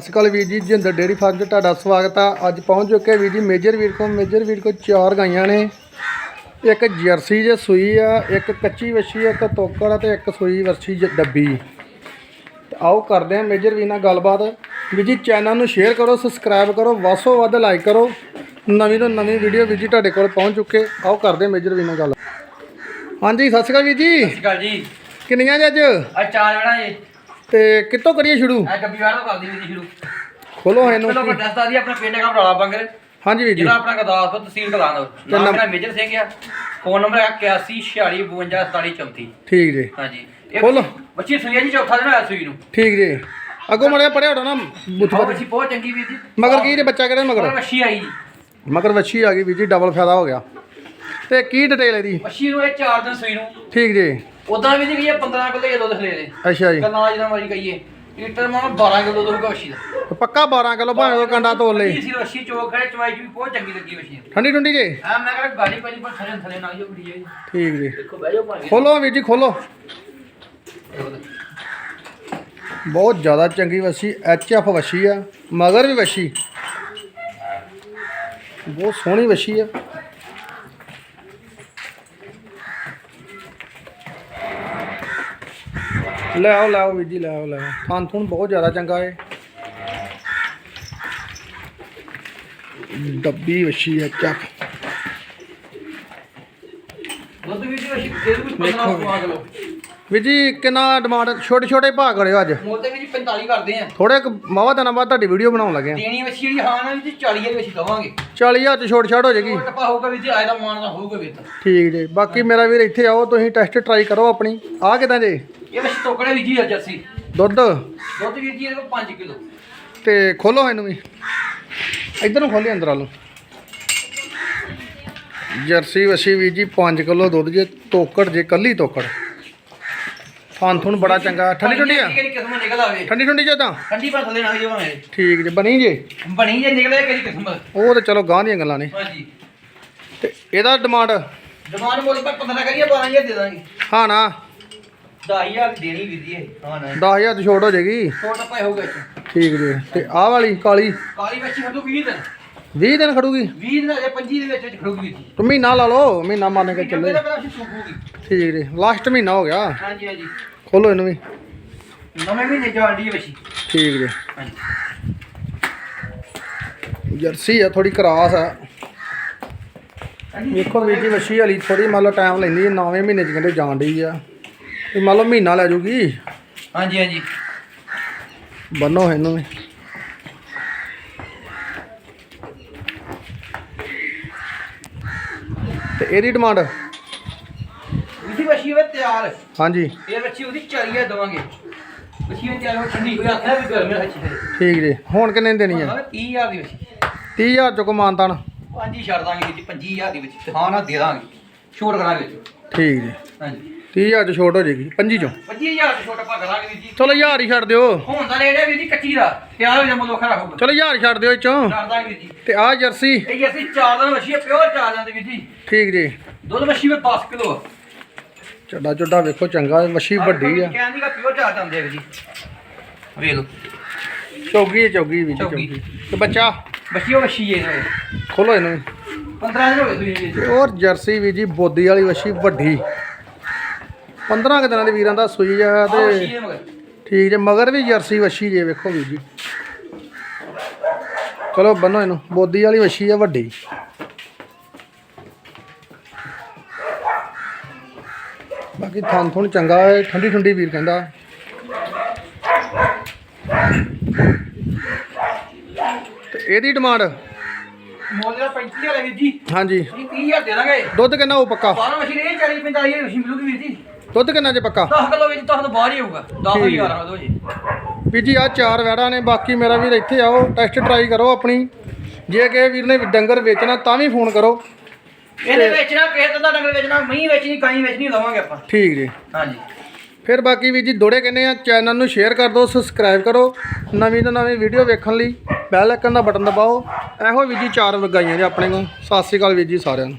ਸਤਿ ਸ਼੍ਰੀ ਅਕਾਲ ਵੀਰ ਜੀ Jinder dairy farm 'ਚ ਤੁਹਾਡਾ ਸਵਾਗਤ ਆ। ਅੱਜ ਪਹੁੰਚ ਚੁੱਕੇ ਵੀਰ ਜੀ ਮੇਜਰ ਵੀਰ ਕੋਲ ਮੇਜਰ ਵੀਰ ਕੋਲ ਚਾਰ ਗਾਈਆਂ ਨੇ। ਇੱਕ ਜਰਸੀ ਜੇ ਸੂਈ ਆ ਇੱਕ ਕੱਚੀ ਵੱਛੀ ਇੱਕ ਤੋਕੜ ਤੇ ਇੱਕ ਸੂਈ ਜ- ਡੱਬੀ। ਤੇ ਆਓ ਕਰਦੇ ਆ ਮੇਜਰ ਵੀਰ ਨਾਲ ਗੱਲਬਾਤ। ਵੀਰ ਜੀ ਚੈਨਲ ਨੂੰ ਸ਼ੇਅਰ ਕਰੋ ਸਬਸਕ੍ਰਾਈਬ ਕਰੋ ਵੱਸੋ ਵੱਧ ਲਾਈਕ ਕਰੋ। ਨਵੀਂ ਤੋਂ ਨਵੀਂ ਵੀਡੀਓ ਵੀਰ ਜੀ ਤੁਹਾਡੇ ਕੋਲ ਪਹੁੰਚ ਚੁੱਕੇ। ਆਓ ਕਰਦੇ ਆ ਮੇਜਰ ਵੀਰ ਨਾਲ ਗੱਲ। ਹਾਂਜੀ ਸਤਿ ਸ਼੍ਰੀ ਅਕਾਲ ਵੀਰ ਜੀ। ਸਤਿ ਸ਼੍ਰੀ ਅਕਾਲ ਜੀ। ਕਿੰਨੀਆਂ ਜੀ ਅੱਜ? ਆ ਚਾਰ ਜਣਾ ਜੀ। ਤੇ ਕਿੱਥੋਂ ਕਰੀਏ ਸ਼ੁਰੂ? ਆ ਗੱਬੀ ਵਾਲਾ ਕਰਦੀ ਵੀ ਸ਼ੁਰੂ। ਖੋਲੋ ਇਹਨੂੰ। ਪਹਿਲਾਂ ਵੱਡਾ ਸਤਾ ਦੀ ਆਪਣਾ ਪਿੰਡ ਹੈਗਾ ਬਰਾਲਾ ਬੰਗਰ। ਹਾਂਜੀ ਵੀਰ ਜੀ। ਜਿਹੜਾ ਆਪਣਾ ਗਦਾਸਪੁਰ ਤਹਿਸੀਲ ਕਲਾਂ ਦਾ। ਨਾਮ? ਮੇਰਾ ਮੇਜਰ ਸਿੰਘ ਆ। ਫੋਨ ਨੰਬਰ ਹੈ 8146524734 ਠੀਕ ਜੀ। ਹਾਂਜੀ। ਖੋਲੋ। ਬੱਚੀ ਸੂਈ ਜੀ ਚੌਥਾ ਦਿਨ ਹੋਇਆ ਸੂਈ ਨੂੰ। ਠੀਕ ਜੀ। ਅੱਗੋਂ ਮੜਿਆ ਪੜਿਆ ਹੋਣਾ ਨਾ ਬੱਚੀ ਬਹੁਤ ਚੰਗੀ ਵੀ ਜੀ। ਮਗਰ ਕੀ ਜੇ ਬੱਚਾ ਕਿਹੜਾ ਮਗਰ? ਮਗਰ ਬੱਚੀ ਆਈ। ਜੀ ਮਗਰ ਵੱਛੀ ਆ ਗਈ ਵੀਰ ਜੀ ਡਬਲ ਫਾਇਦਾ ਹੋ ਗਿਆ। ਤੇ ਕੀ ਡਿਟੇਲ ਇਹਦੀ? ਬੱਚੀ ਨੂੰ ਇਹ ਚਾਰ ਦਿਨ ਸੂਈ ਨੂੰ। ਠੀਕ ਜੀ। ਉਦਾਂ ਵੀ ਜੀ ਕਹੀਏ 15 ਕਿਲੋ ਇਹ ਦੁੱਧ ਖਲੇ ਦੇ। ਅੱਛਾ ਜੀ। ਕੰਨਾ ਜਿਹਦਾ ਮਰਜ਼ੀ ਕਹੀਏ। ਲੀਟਰ ਮਾ 12 ਕਿਲੋ ਦੁੱਧ ਹੋਊਗਾ ਬੱਚੀ ਦਾ। ਤੇ ਪੱਕਾ 12 ਕਿਲੋ ਭਾਵੇਂ ਉਹ ਕੰਡਾ ਤੋਲ ਲਈ ਬੱਚੀ ਸੀ ਬੱਚੀ ਚੋਕ ਖੜੇ ਚਵਾਈ ਚ ਵੀ ਬਹੁਤ ਚੰਗੀ ਲੱਗੀ ਬੱਚੀ ਠੰਡੀ ਠੰਡੀ ਜੀ? ਆ ਮੈਂ ਕਿਹਾ ਗਾੜੀ ਪਹਿਲੀ ਪਰ ਥਲੇ ਥਲੇ ਨਾ ਜੋ ਵੀਡੀਓ ਜੀ। ਠੀਕ ਜੀ। ਦੇਖੋ ਬਹਿ ਜਾਓ ਭਾਵੇਂ। ਖੋਲੋ ਵੀਰ ਜੀ ਖੋਲੋ। ਬਹੁਤ ਜ਼ਿਆਦਾ ਚੰਗੀ ਵੱਛੀ ਐਚ ਐਫ ਵੱਛੀ ਆ ਮਗਰ ਵੀ ਵੱਛੀ ਬਹੁਤ ਸੋਹਣੀ ਵੱਛੀ ਆ। ਲੈ ਆਓ ਲੈ ਆਓ ਵੀਰ ਜੀ ਲੈ ਆਓ ਲੈ ਆਓ। ਥੂਨ ਬਹੁਤ ਜ਼ਿਆਦਾ ਚੰਗਾ ਏ। ਡੱਬੀ ਵੱਛੀ ਐਚ ਐਫ ਦੁੱਧ ਵੀ ਜੀ ਅਸੀਂ ਦੇ ਦੂ 15 ਪਵਾ ਕਿਲੋ ਵੀਰ ਜੀ ਕਿੰਨਾ ਡਿਮਾਂਡ ਛੋਟੇ ਛੋਟੇ ਭਾਅ ਕਰਿਓ ਅੱਜ। ਮੁੱਲ ਤੇ ਵੀ ਜੀ 45 ਕਰਦੇ ਆ। ਥੋੜੇ ਮਾਵਾ ਦਿਨਾਂ ਬਾਅਦ ਤੁਹਾਡੀ ਵੀਡੀਓ ਬਣਾਉਣ ਲੱਗੇ ਆ। ਦੇਣੀ ਵਛੀ ਜਿਹੜੀ ਹਾਂ ਨਾ ਜੀ 40 ਦੇ ਦਵਾਂਗੇ। 40000 ਚ ਛੋਟ ਛਾੜ ਹੋ ਜਾਏਗੀ। ਟੱਪਾ ਹੋਊਗਾ ਵੀ ਜੀ ਆਏ ਦਾ ਮਾਨ ਦਾ ਹੋਊਗਾ ਵੀ ਤਾਂ। ਠੀਕ ਜੀ। ਬਾਕੀ ਮੇਰਾ ਵੀਰ ਇੱਥੇ ਆਓ ਤੁਸੀਂ ਟੈਸਟ ਟਰਾਈ ਕਰੋ ਆਪਣੀ। ਆ ਕਿਦਾਂ ਜੇ? ਇਹ ਵੀ ਜੀ ਦੁੱਧ? ਦੁੱਧ ਵੀ ਜੀ ਇਹਦੇ ਕੋਲ 5 ਕਿਲੋ। ਤੇ ਖੋਲੋ ਇਹਨੂੰ ਵੀ। ਇੱਧਰ ਨੂੰ ਖੋਲੀ ਅੰਦਰ ਆ ਲਓ। ਜਰਸੀ ਵਸੀ ਵੀ ਜੀ 5 ਕਿਲੋ ਦੁੱਧ ਜੇ ਤੋਕੜ ਜੇ ਕੱਲੀ ਤੋਕੜ। ਥਾਨ ਥੁਨ ਬੜਾ ਚੰਗਾ। ਠੰਡੀ ਠੰਡੀ ਆ? ਕਿਹੜੀ ਕਿਸਮ ਨਿਕਲ ਆਵੇ। ਠੰਡੀ ਠੰਡੀ ਜੇ ਤਾਂ? ਠੰਡੀ ਪਰ ਥੱਲੇ ਨਾ ਹੋਈ ਜਾਵੇ ਠੀਕ ਜੇ ਬਣੀ ਜੇ? ਬਣੀ ਜੇ ਨਿਕਲੇ ਕਿਹੜੀ ਕਿਸਮ? ਉਹ ਤੇ ਚਲੋ ਗਾਂ ਦੀਆਂ ਗੱਲਾਂ ਨੇ। ਹਾਂਜੀ। ਤੇ ਇਹਦਾ ਡਿਮਾਂਡ? ਜਮਾਨ ਮੁੱਲ ਪਰ 15 ਕਰੀਏ 12000 ਦੇ ਦਾਂਗੇ। ਹਾਂ ਨਾ। 10000 ਦੇਣੀ ਵੀ ਜੀ ਇਹ ਹਾਂ ਨਾ। 10000 ਚ ਛੋਟ ਹੋ ਜਾਏਗੀ? ਛੋਟ ਟੱਪਾ ਹੋਊਗਾ। ਠੀਕ ਜੀ ਤੇ ਆਹ ਵਾਲੀ ਕਾਲੀ? ਕਾਲੀ ਵਛੀ ਖੜੂ 20 ਦਿਨ। 20 ਦਿਨ ਖੜੂਗੀ? 20 ਦਿਨ ਅਜੇ 25 ਦੇ ਵਿੱਚ ਵਿੱਚ ਖੜੂਗੀ ਜੀ। ਤੂੰ ਮਹੀਨਾ ਲਾ ਲਓ ਮਹੀਨਾ ਮੰਨ ਕੇ ਚੱਲੇ। ਪਹਿਲਾਂ ਪਹਿਲਾਂ ਅਸੀਂ ਸੂਕੂਗੀ ਠੀਕ ਜੀ ਲਾਸਟ ਮਹੀਨਾ ਹੋ ਗਿਆ। ਹਾਂਜੀ ਹਾਂਜੀ। ਖੋਲੋ ਇਹਨੂੰ ਵੀ। ਨਵੇਂ ਮਹੀਨੇ ਚ ਆਂਡੀ ਵਛੀ ਠੀਕ ਜੀ। ਹਾਂਜੀ। ਜਰਸੀ ਆ ਥੋੜੀ ਕਰਾਸ ਆ। ਵੇਖੋ ਵੀਰ ਜੀ ਵਸ਼ੀ ਵਾਲੀ ਥੋੜੀ ਮੰਨ ਲਓ ਟਾਈਮ ਲੈਂਦੀ ਹੈ 9ਵੇਂ ਮਹੀਨੇ ਚ ਕਹਿੰਦੇ ਜਾਣ ਡਈ ਆ। ਤੇ ਮੰਨ ਲਓ ਮਹੀਨਾ ਲੈ ਜੂਗੀ। ਹਾਂਜੀ ਹਾਂਜੀ। ਬੰਨੋ ਇਹਨੂੰ ਵੀ। ਤੇ ਇਹਦੀ ਡਿਮਾਂਡ? ਉਹਦੀ ਵਛੀ ਵੇ ਤਿਆਰ। ਹਾਂਜੀ। ਇਹ ਵਛੀ ਉਹਦੀ 40 ਦਵਾਂਗੇ। ਵਛੀ ਵੀ ਤਿਆਰ ਹੋ ਠੰਡੀ ਹੋਈ ਆਖਿਆ ਵੀ ਗਰਮੀ ਵਛੀ ਹੈ ਠੀਕ ਜੀ। ਹੁਣ ਕਿੰਨੇ ਦੀ ਦੇਣੀ ਆ? 30000 ਦੀ ਵਛੀ। 30000 ਚ ਕੋ ਮਾਨਤਾਨ? ਪੰਜ ਹੀ ਛੱਡ ਦਾਂਗੇ ਜੀ 25000 ਦੀ ਵਛੀ। ਹਾਂ ਨਾ ਦੇ ਦਾਂਗੇ। ਛੋਟ ਕਰਾਂਗੇ ਠੀਕ ਜੀ। ਹਾਂਜੀ। 30000 ਚ ਛੋਟ ਹੋ ਜਾਏਗੀ 25 ਚੋਂ। 25000 ਦੀ ਛੋਟ ਆਪਾਂ ਕਰਾਂਗੇ ਵੀਰ ਜੀ। ਚਲੋ 1000 ਹੀ ਛੱਡ ਦਿਓ। ਹੁਣ ਦਾ ਰੇਟ ਹੈ ਵੀਰ ਜੀ ਕੱਚੀ ਦਾ ਤਿਆਰ ਹੋ ਜਾ ਮੁੱਲ ਵੱਖਰਾ ਹੋਊਗਾ ਚਲੋ 1000 ਹੀ ਛੱਡ ਦਿਓ ਇਹ ਚੋਂ ਕਰ ਦਾਂਗੇ ਵੀਰ ਜੀ। ਤੇ ਆ ਜਰਸੀ। ਇਹ ਅਸੀਂ ਚਾਰ ਦਿਨ ਵਛੀ ਪਿਓਰ ਚਾਰ ਦਿਨ ਦੀ ਵੀਰ ਜੀ। ਠੀਕ ਜੀ। ਦੁੱਧ ਵਛੀ ਵੇ 10 ਕਿਲੋ ਚੱਡਾ ਚੁੱਡਾ ਵੇਖੋ ਚੰਗਾ ਮੱਛੀ ਵੱਡੀ ਆ। ਕਹਿੰਦੀ ਕਿ ਪਿਓਰ ਚਾਰ ਦਿਨ ਦੇ ਵੀਰ ਜੀ। ਵੇਖ ਲਓ। ਚੌਗੀ ਹੈ ਚੌਗੀ ਵੀ ਜੀ, ਚੌਗੀ। ਤੇ ਬੱਚਾ? ਵਛੀ ਉਹ ਵਛੀ ਹੈ ਖੋਲੋ ਇਹਨੂੰ। ਵੀ। 15 ਦਿਨ ਹੋ ਗਏ ਤੁਸੀਂ ਹੋਰ ਜਰਸੀ ਵੀ ਜੀ ਬੋਦੀ ਵਾਲੀ ਵੱਛੀ ਵੱਡੀ। 15 ਕੁ ਦਿਨਾਂ ਦੇ ਵੀਰਾਂ ਦਾ ਸੂਈ ਆ ਤੇ ਠੀਕ ਜੇ ਮਗਰ ਵੀ ਜਰਸੀ ਵੱਛੀ ਜੇ ਵੇਖੋ ਵੀ ਜੀ। ਚਲੋ ਬੰਨੋ ਇਹਨੂੰ ਬੋਦੀ ਵਾਲੀ ਵੱਛੀ ਆ ਵੱਡੀ। ਬਾਕੀ ਥਣ ਥੁਣ ਚੰਗਾ ਹੈ ਠੰਡੀ ਠੰਡੀ ਵੀਰ ਕਹਿੰਦਾ। ਤੇ ਇਹਦੀ ਡਿਮਾਂਡ? ਮੁੱਲ ਦਾ 35000 ਹੈ ਵੀਰ ਜੀ। ਹਾਂਜੀ। ਅਸੀਂ 30000 ਦੇ ਦਾਂਗੇ। ਦੁੱਧ ਕਿੰਨਾ ਉਹ ਪੱਕਾ? ਬਾਰਾਂ ਮਸ਼ੀਨ ਇਹ 40 45000 ਮਸ਼ੀਨ ਮਿਲੂਗੀ ਵੀਰ ਜੀ। ਦੁੱਧ ਕਿੰਨਾ ਜੇ ਪੱਕਾ? 10 ਕਿਲੋ ਵਿੱਚ ਤਾਂ ਬਾਹਰ ਹੀ ਹੋਊਗਾ 10000 ਠੀਕ ਹੈ। ਆ ਦੋ ਜੀ। ਵੀ ਜੀ ਆ ਚਾਰ ਵੈੜਾਂ ਨੇ ਬਾਕੀ ਮੇਰਾ ਵੀਰ ਇੱਥੇ ਆਓ ਟੈਸਟ ਟਰਾਈ ਕਰੋ ਆਪਣੀ। ਜੇ ਕਿਸੇ ਵੀਰ ਨੇ ਡੰਗਰ ਵੇਚਣਾ ਤਾਂ ਵੀ ਫੋਨ ਕਰੋ। ਇਹਦੇ ਵੇਚਣਾ ਕਿਸੇ ਦਾ ਡੰਗਰ ਵੇਚਣਾ ਮਹੀਂ ਵੇਚਣੀ ਗਾਈ ਵੇਚਣੀ ਲਵਾਂਗੇ ਆਪਾਂ। ਠੀਕ ਜੀ। ਹਾਂਜੀ। ਫਿਰ ਬਾਕੀ ਵੀ ਜੀ ਦੋੜੇ ਕਹਿੰਦੇ ਆ ਚੈਨਲ ਨੂੰ ਸ਼ੇਅਰ ਕਰ ਦਿਓ ਸਬਸਕ੍ਰਾਈਬ ਕਰੋ। ਨਵੀਂ ਤੋਂ ਨਵੀਂ ਵੀਡੀਓ ਵੇਖਣ ਲਈ ਬੈਲ ਆਈਕਨ ਦਾ ਬਟਨ ਦਬਾਓ। ਇਹੋ ਵੀ ਜੀ ਚਾਰ ਵਗਾਈਆਂ ਨੇ ਆਪਣੇ ਕੋਲ। ਸਤਿ ਸ਼੍ਰੀ ਅਕਾਲ ਵੀਰ ਜੀ ਸਾਰਿਆਂ ਨੂੰ।